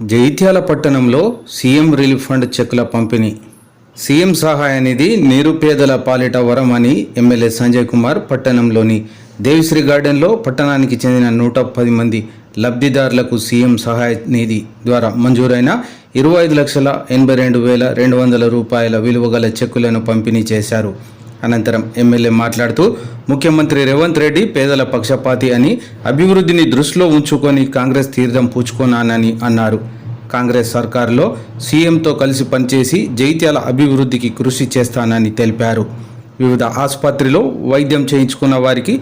జైత్యాల పట్టణంలో CM relief fund చెక్కుల పంపిణీ. సీఎం సహాయ నిధి నిరుపేదల పాలిట వరం అని ఎమ్మెల్యే సంజయ్ కుమార్ పట్టణంలోని దేవిశ్రీ గార్డెన్లో పట్టణానికి చెందిన నూట పది మంది లబ్ధిదారులకు సీఎం సహాయ నిధి ద్వారా మంజూరైన ఇరవై ఐదు లక్షల ఎనభై రెండు వేల రెండు వందల రూపాయల విలువ గల చెక్కులను పంపిణీ చేశారు. అనంతరం ఎమ్మెల్యే మాట్లాడుతూ ముఖ్యమంత్రి రేవంత్ రెడ్డి పేదల పక్షపాతి అని అభివృద్ధిని దృష్టిలో ఉంచుకొని కాంగ్రెస్ తీర్థం పుచ్చుకున్నానని అన్నారు. కాంగ్రెస్ సర్కారులో సీఎంతో కలిసి పనిచేసి జైత్యాల అభివృద్ధికి కృషి చేస్తానని తెలిపారు. వివిధ ఆసుపత్రిలో వైద్యం చేయించుకున్న వారికి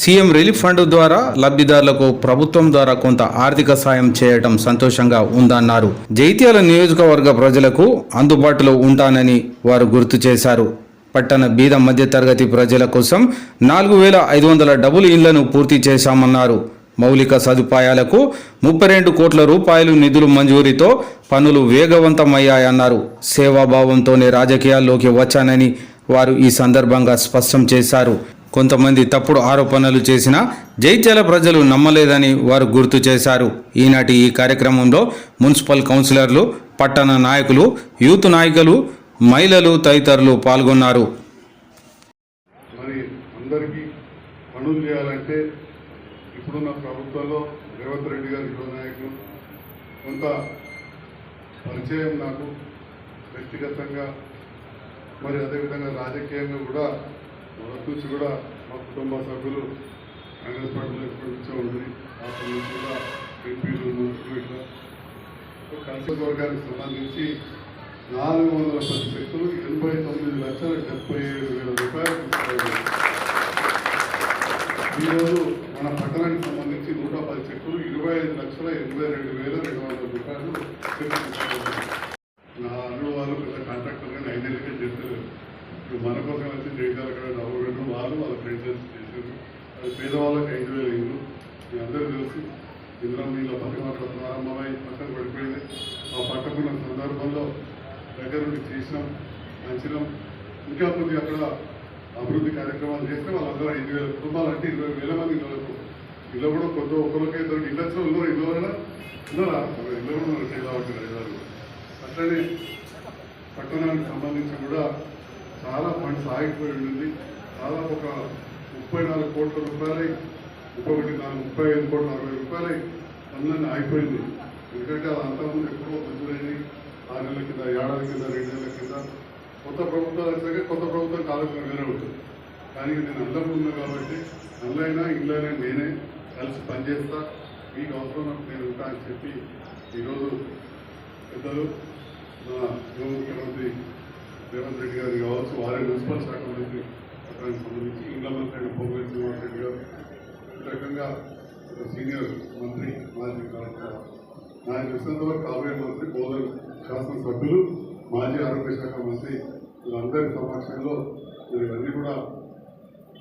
సీఎం రిలీఫ్ ఫండ్ ద్వారా లబ్ధిదారులకు ప్రభుత్వం ద్వారా కొంత ఆర్థిక సాయం చేయటం సంతోషంగా ఉందన్నారు. జైత్యాల నియోజకవర్గ ప్రజలకు అందుబాటులో ఉంటానని వారు గుర్తు చేశారు. పట్టణ బీద మధ్యతరగతి ప్రజల కోసం నాలుగు వేల ఐదు వందల డబుల్ ఇళ్ళను పూర్తి చేశామన్నారు. మౌలిక సదుపాయాలకు ముప్పై రెండు కోట్ల రూపాయలు నిధులు మంజూరీతో పనులు వేగవంతమయ్యాయన్నారు. సేవాభావంతోనే రాజకీయాల్లోకి వచ్చానని వారు ఈ సందర్భంగా స్పష్టం చేశారు. కొంతమంది తప్పుడు ఆరోపణలు చేసిన జైత్యాల ప్రజలు నమ్మలేదని వారు గుర్తు చేశారు. ఈనాటి ఈ కార్యక్రమంలో మున్సిపల్ కౌన్సిలర్లు పట్టణ నాయకులు యూత్ నాయకులు మహిళలు తదితరులు పాల్గొన్నారు. మరి అందరికీ పనులు చేయాలంటే ఇప్పుడున్న ప్రభుత్వంలో రేవంత్ రెడ్డి గారు యువ నాయకులు కొంత పరిచయం నాకు వ్యక్తిగతంగా మరి అదేవిధంగా రాజకీయంగా కూడా మొదటి నుంచి కూడా మా కుటుంబ సభ్యులు కాంగ్రెస్ పార్టీలో ఎప్పటి నుంచో ఉంది అప్పటి నుంచి కూడా ఎంపీలు మంత్రులు ఇట్లా. కలిసి వర్గానికి సంబంధించి నాలుగు వందల పది చెక్కులు ఎనభై తొమ్మిది లక్షల డెబ్బై ఏడు వేల రూపాయలు ఈరోజు మన పట్టణానికి సంబంధించి నూట పది చెక్కులు ఇరవై ఐదు లక్షల ఎనభై రెండు వేల రెండు వందల రూపాయలు చెక్కులు నా అల్లుడు వాళ్ళు పెద్ద కాంట్రాక్టర్ కానీ ఐదేళ్ళకే చేశారు ఇప్పుడు మన కోసం వచ్చి జైతాలు అక్కడ డబ్బు రెండు వాళ్ళు వాళ్ళ ఫ్రెండ్స్ చేశారు. అది పేదవాళ్ళకి ఐదు వేల ఇల్లు మీ అందరూ తెలుసు ఇందులో నీళ్ళ పథకం అట్లా ప్రారంభమై పక్కన పడిపోయింది. ఆ పట్టకున్న సందర్భంలో దగ్గర నుండి చేసినాం మంచినాం ఇంకా కొద్ది అక్కడ అభివృద్ధి కార్యక్రమాలు చేస్తే వాళ్ళందరూ ఐదు వేల కుటుంబాలు అంటే ఇరవై వేల మంది ఇళ్ళకు. ఇల్లు కూడా కొద్ది ఒకరికి ఇద్దరు ఇళ్ళు వచ్చిన ఇల్లు ఇల్లు ఉన్నారా. ఇల్లు కూడా ఉన్నారు చేయడానికి అట్లనే పట్టణానికి సంబంధించి కూడా చాలా ఫండ్స్ ఆగిపోయి ఉండింది. దాదాపు ఒక ముప్పై నాలుగు కోట్ల రూపాయలై ఇంకొకటి నాలుగు ముప్పై ఐదు కోట్ల అరవై రూపాయలై పనులన్నీ ఆగిపోయింది. ఎందుకంటే అది అంతకుముందు ఎప్పుడో మంజూరైంది. ఆరు నెలల కింద ఏడాది కింద రెండు నెలల కింద కొత్త ప్రభుత్వాలు వచ్చాక కొత్త ప్రభుత్వం కావాల్సిన వేరే ఉంటుంది. కానీ నేను అందరూ ఉన్నా కాబట్టి అల్లైనా ఇళ్ళైనా నేనే కలిసి పనిచేస్తా. మీకు అవసరం నేను ఉంటా అని చెప్పి ఈరోజు పెద్దలు మా యువ ముఖ్యమంత్రి రేవంత్ రెడ్డి గారు కావచ్చు వారే మున్సిపల్ శాఖ మంత్రి పట్టణానికి సంబంధించి ఇండ్ల మంత్రి అయిన పొంగులేటి శ్రీనివాస్ రెడ్డి గారు. ఈ రకంగా ఒక సీనియర్ మంత్రి మాజీ కలెక్టర్ నాకు తెలిసినంత వరకు కాబోయే మంత్రి బోధన శాసనసభ్యులు మాజీ ఆరోగ్య శాఖ మంత్రి వీళ్ళందరి సమక్షంలో మీరు ఇవన్నీ కూడా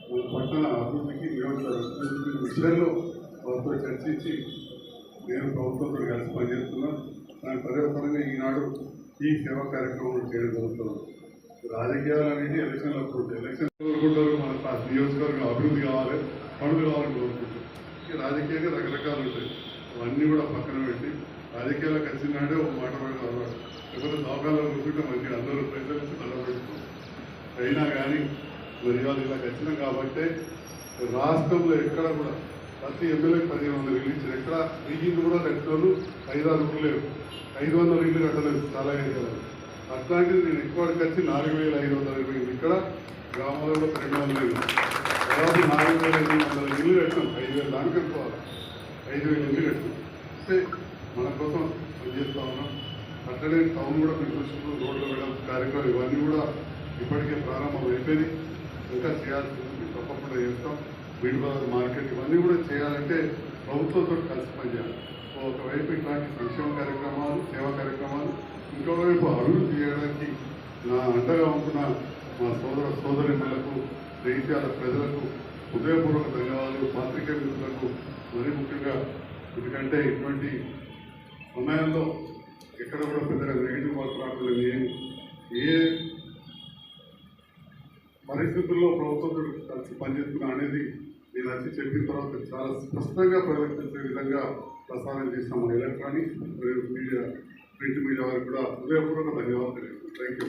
మన పట్టణ అభివృద్ధికి నియోజకవర్గ విషయంలో వారితో చర్చించి నేను ప్రభుత్వంతో కలిసి పనిచేస్తున్నాను దాని పర్యవసరంగా ఈనాడు ఈ సేవా కార్యక్రమం చేయడం జరుగుతుంది. రాజకీయాలు అనేది ఎలక్షన్లు అప్పుడు ఎలక్షన్ కోరుకుంటారు మన నియోజకవర్గం అభివృద్ధి కావాలి పనులు కావాలని కోరుకుంటారు. ఈ రాజకీయంగా రకరకాలు ఉంటాయి. అవన్నీ కూడా పక్కన పెట్టి రాజకీయాలకు వచ్చినాడే ఒక మాట అలవాటు లేకపోతే దోకాల్లో కూర్చుంటే మంచిగా అందరూ ప్రజలు నిలబెట్టుకోవాలి అయినా కానీ మరి వాళ్ళు ఇలా వచ్చినాం కాబట్టి రాష్ట్రంలో ఎక్కడ కూడా ప్రతి ఎమ్మెల్యే పదిహేను వందలు ఇల్లు ఇచ్చారు. ఎక్కడ వెయ్యింది కూడా కట్టేవాళ్ళు ఐదు ఆరు లేవు. ఐదు వందల ఇల్లు కట్టలేదు చాలా ఏరియాలు అట్లాంటిది నేను ఎక్కువకి వచ్చి నాలుగు వేల ఐదు వందల ఇరవై ఇక్కడ గ్రామాలలో రెండు వందల ఇల్లు. దాదాపు నాలుగు వేల ఐదు వందల ఇల్లు కట్టాం ఐదు వేలు దానికి వెళ్ళిపోవాలి ఐదు వేల ఇల్లు కట్టాం అంటే మన కోసం పనిచేస్తూ ఉన్నాం. అట్లనే టౌన్ కూడా మీకు చూసుకుంటూ రోడ్ల వెడల్పు కార్యక్రమాలు ఇవన్నీ కూడా ఇప్పటికే ప్రారంభం అయిపోయింది ఇంకా చేయాల్సింది తప్పకుండా చేస్తాం. బీడ్ మార్కెట్ ఇవన్నీ కూడా చేయాలంటే ప్రభుత్వంతో కలిసి పనిచేయాలి. ఒకవైపు ఇట్లాంటి సంక్షేమ కార్యక్రమాలు సేవా కార్యక్రమాలు ఇంకోవైపు అభివృద్ధి చేయడానికి నా అండగా ఉంటున్న మా సోదర సోదరిమణులకు జైత్యాల ప్రజలకు హృదయపూర్వక ధన్యవాదాలు. పాత్రికే మిత్రులకు మరీ ముఖ్యంగా ఎందుకంటే ఇటువంటి సమయంలో ఎక్కడ కూడా పెద్దగా నెగిటివ్ మార్క్ రాకుండా ఏ పరిస్థితుల్లో ప్రభుత్వంతో కలిసి పనిచేస్తున్నా అనేది నేను వచ్చి చెప్పిన తర్వాత చాలా స్పష్టంగా ప్రవర్తించే విధంగా ప్రసారం చేసిన ఎలక్ట్రానిక్ మరియు మీడియా ప్రింట్ మీడియా వారికి కూడా హృదయపూర్వక ధన్యవాదాలు. Thank you